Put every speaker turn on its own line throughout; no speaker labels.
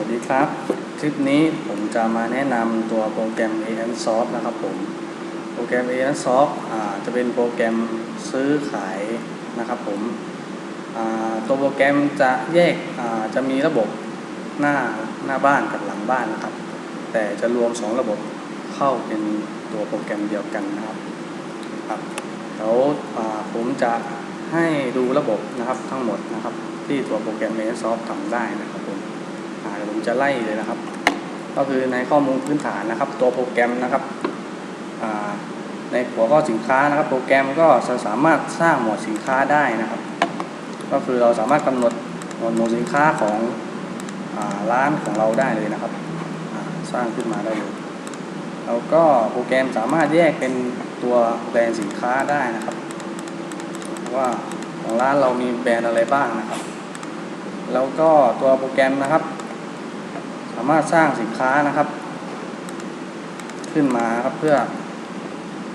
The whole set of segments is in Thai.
วัสดีครับ คลิปนี้ผมจะมาแนะนำตัวโปรแกรม a n s o f t นะครับผม โปรแกรม a n s o f t อ่าจะเป็นโปรแกรมซื้อขายนะครับผมอ่าตัวโปรแกรมจะแยกอ่าจะมีระบบหน้าหน้าบ้านกับหลังบ้านนะครับ แต่จะรวม 2 ระบบเข้าเป็นตัวโปรแกรมเดียวกันนะครับครับแล้วอ่าผมจะให้ดูระบบนะครับทั้งหมดนะครับ ที่ตัวโปรแกรม a n s o f t ทำได้นะครับผม เดี๋ยวผมจะไล่เลยนะครับ ก็คือในข้อมูลพื้นฐานนะครับ ตัวโปรแกรมนะครับในหัวข้อสินค้านะครับ โปรแกรมก็จะสามารถสร้างหมวดสินค้าได้นะครับ ก็คือเราสามารถกำหนดหมวดหมู่สินค้าของอร้านของเราได้เลยนะครับ สร้างขึ้นมาได้เลยแล้วก็โปรแกรมสามารถแยกเป็นตัวแบรนด์สินค้าได้นะครับ ว่าของร้านเรามีแบรนด์อะไรบ้างนะครับ แล้วก็ตัวโปรแกรมนะครับ สามารถสร้างสินค้านะครับ ขึ้นมาครับเพื่อ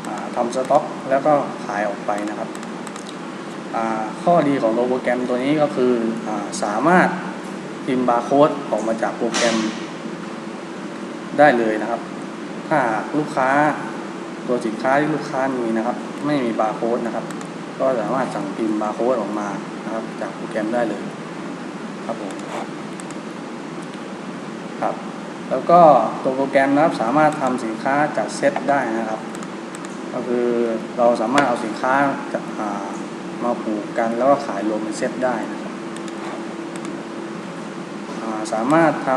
อทำสต็อก แล้วก็ขายออกไปนะครับ ข้อดีของโปรแกรมตัวนี้ก็คืออสามารถพิมพ์บาร์โค้ดออกมาจากโปรแกรมได้เลยนะครับ ถ้าลูกค้าตัวสินค้าที่ลูกค้ามีนะครับ ไม่มีบาร์โค้ดนะครับ ก็สามารถสั่งพิมพ์บาร์โค้ดออกมานะครับ จากโปรแกรมได้เลยครับผม ครับ แล้วก็ตัวโปรแกรมนะครับสามารถทำสินค้าจัดเซตได้นะครับ ก็คือเราสามารถเอาสินค้าจะอ่ามาผูกกันแล้วก็ขายรวมเป็นเซตได้นะครับาสามารถท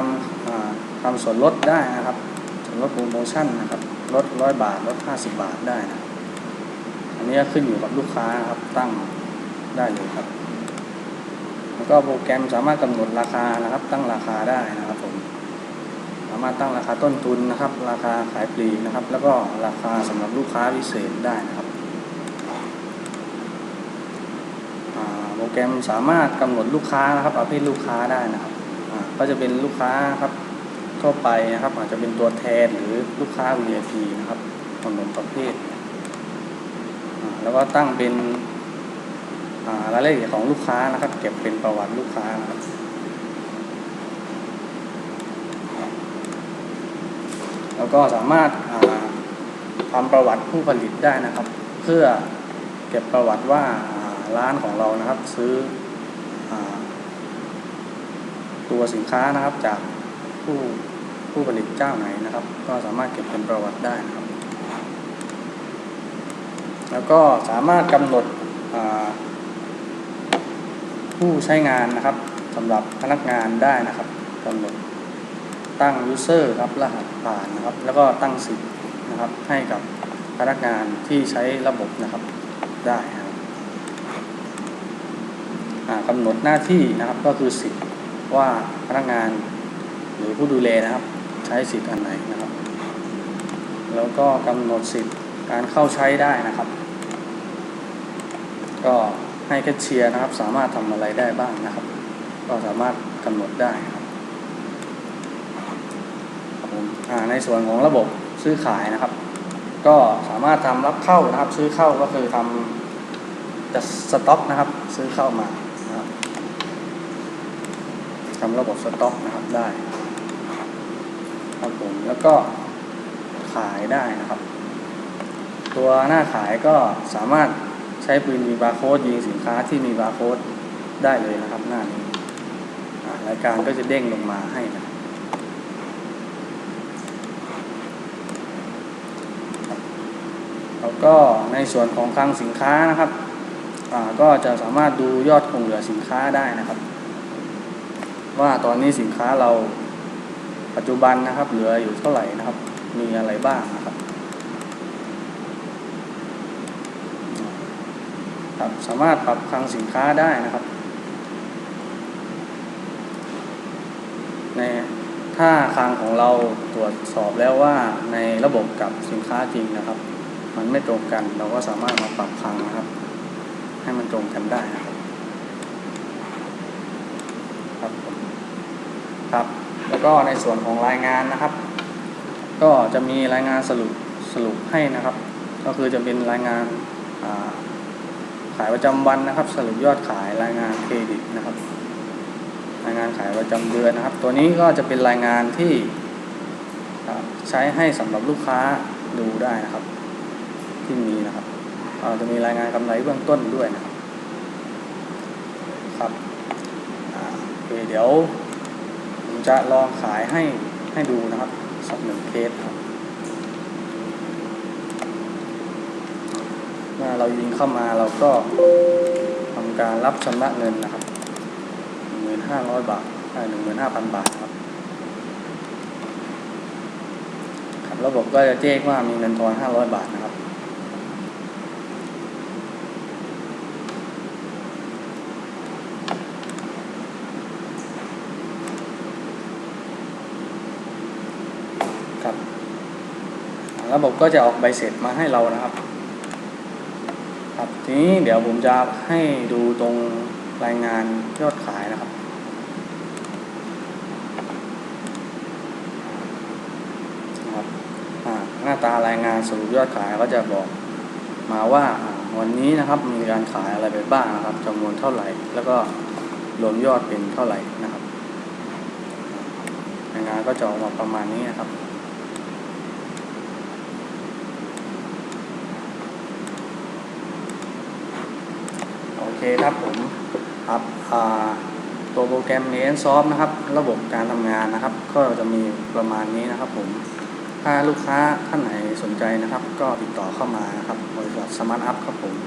ำทำส่วนลดได้นะครับส่วนลดโปรโมชั่นนะครับลดร้อยบาทลดห้าสิบบาทได้นะอันนี้ขึ้นอยู่กับลูกค้าครับตั้งได้เลยครับ แล้วก็โปรแกรมสามารถกำหนดราคานะครับ ตั้งราคาได้นะครับผม สามารถตั้งราคาต้นทุนนะครับ ราคาขายปลีกนะครับ แล้วก็ราคาสำหรับลูกค้าพิเศษได้นะครับโปรแกรมสามารถกำหนดลูกค้านะครับประเภทลูกค้าได้นะครับก็จะเป็นลูกค้าครับทั่วไปนะครับ อาจจะเป็นตัวแทนหรือลูกค้า VIP นะครับกำหนดประเภท แล้วก็ตั้งเป็นรายละเอียดของลูกค้านะครับ เก็บเป็นประวัติลูกค้านะครับ แล้วก็สามารถาทำประวัติผู้ผลิตได้นะครับ เพื่อเก็บประวัติว่าร้านของเรานะครับซื้ออตัวสินค้านะครับจากผู้ผู้ผลิตเจ้าไหนนะครับ ก็สามารถเก็บเป็นประวัติได้นะครับ แล้วก็สามารถกำหนดผู้ใช้งานนะครับสำหรับพนักงานได้นะครับกำหนด ตั้ง user ครับรหัสผ่านนะครับ แล้วก็ตั้งสิทธิ์นะครับ ให้กับพนักงานที่ใช้ระบบนะครับได้ครับกำหนดหน้าที่นะครับก็คือสิทธิ์ว่าพนักงานหรือผู้ดูแลนะครับ ใช้สิทธิ์อันไหนนะครับ แล้วก็กำหนดสิทธิ์การเข้าใช้ได้นะครับ ก็ให้แคชเชียร์นะครับ สามารถทำอะไรได้บ้างนะครับ ก็สามารถกำหนดได้ครับครับผมอ่า ในส่วนของระบบซื้อขายนะครับ ก็สามารถทำรับเข้านะครับ ซื้อเข้าก็คือทำจะสต็อกนะครับ ซื้อเข้ามานะครับทำระบบสต็อกนะครับได้ครับผมแล้วก็ขายได้นะครับ ตัวหน้าขายก็สามารถใช้ปืนมีบาร์โค้ดยิงสินค้าที่มีบาร์โค้ดได้เลยนะครับ หน้านี้รายการก็จะเด้งลงมาให้นะครับ แล้วก็ในส่วนของคลังสินค้านะครับก็จะสามารถดูยอดคงเหลือสินค้าได้นะครับ ว่าตอนนี้สินค้าเราปัจจุบันนะครับ เหลืออยู่เท่าไหร่นะครับ มีอะไรบ้างนะครับครับสามารถปรับคลังสินค้าได้นะครับ ในถ้าคลังของเราตรวจสอบแล้วว่าในระบบกับสินค้าจริงนะครับ มันไม่ตรงกัน เราก็สามารถมาปรับคลังนะครับ ให้มันตรงกันได้นะครับครับครับ แล้วก็ในส่วนของรายงานนะครับ ก็จะมีรายงานสรุปสรุปให้นะครับ ก็คือจะเป็นรายงานาขายประจำวันนะครับ สรุปยอดขายรายงานเครดิตนะครับ รายงานขายประจำเดือนนะครับ ตัวนี้ก็จะเป็นรายงานที่ใช้ให้สำหรับลูกค้าดูได้นะครับ ที่มีนะครับจะมีรายงานกำไรเบื้องต้นด้วยนะครับครับเดี๋ยวผมจะลองขายให้ให้ดูนะครับสักหนึ่งเคสครับเมื่อเรายิงเข้ามาเราก็ทำการรับชำระเงินนะครับ1,500 บาท15,000บาทครับครับ ระบบก็จะแจ้งว่ามีเงินทอน500 บาทนะครับ ครับ ระบบก็จะออกใบเสร็จมาให้เรานะครับ ครับทีนี้เดี๋ยวผมจะให้ดูตรงรายงานยอดขายนะครับครับหน้าตารายงานสรุปยอดขายก็จะบอกมาว่าอ่าวันนี้นะครับมีการขายอะไรไปบ้างนะครับจำนวนเท่าไหร่ แล้วก็รวมยอดเป็นเท่าไหร่นะครับรายงานก็จะออกมาประมาณนี้นะครับ เคครับผมครับตัวโปรแกรม m a n s o f t นะครับ ระบบการทำงานนะครับ ก็จะมีประมาณนี้นะครับผมถ้าลูกค้าท่านไหนสนใจนะครับ ก็ติดต่อเข้ามานะครับบริษัทสมาร์ทอัพครับผม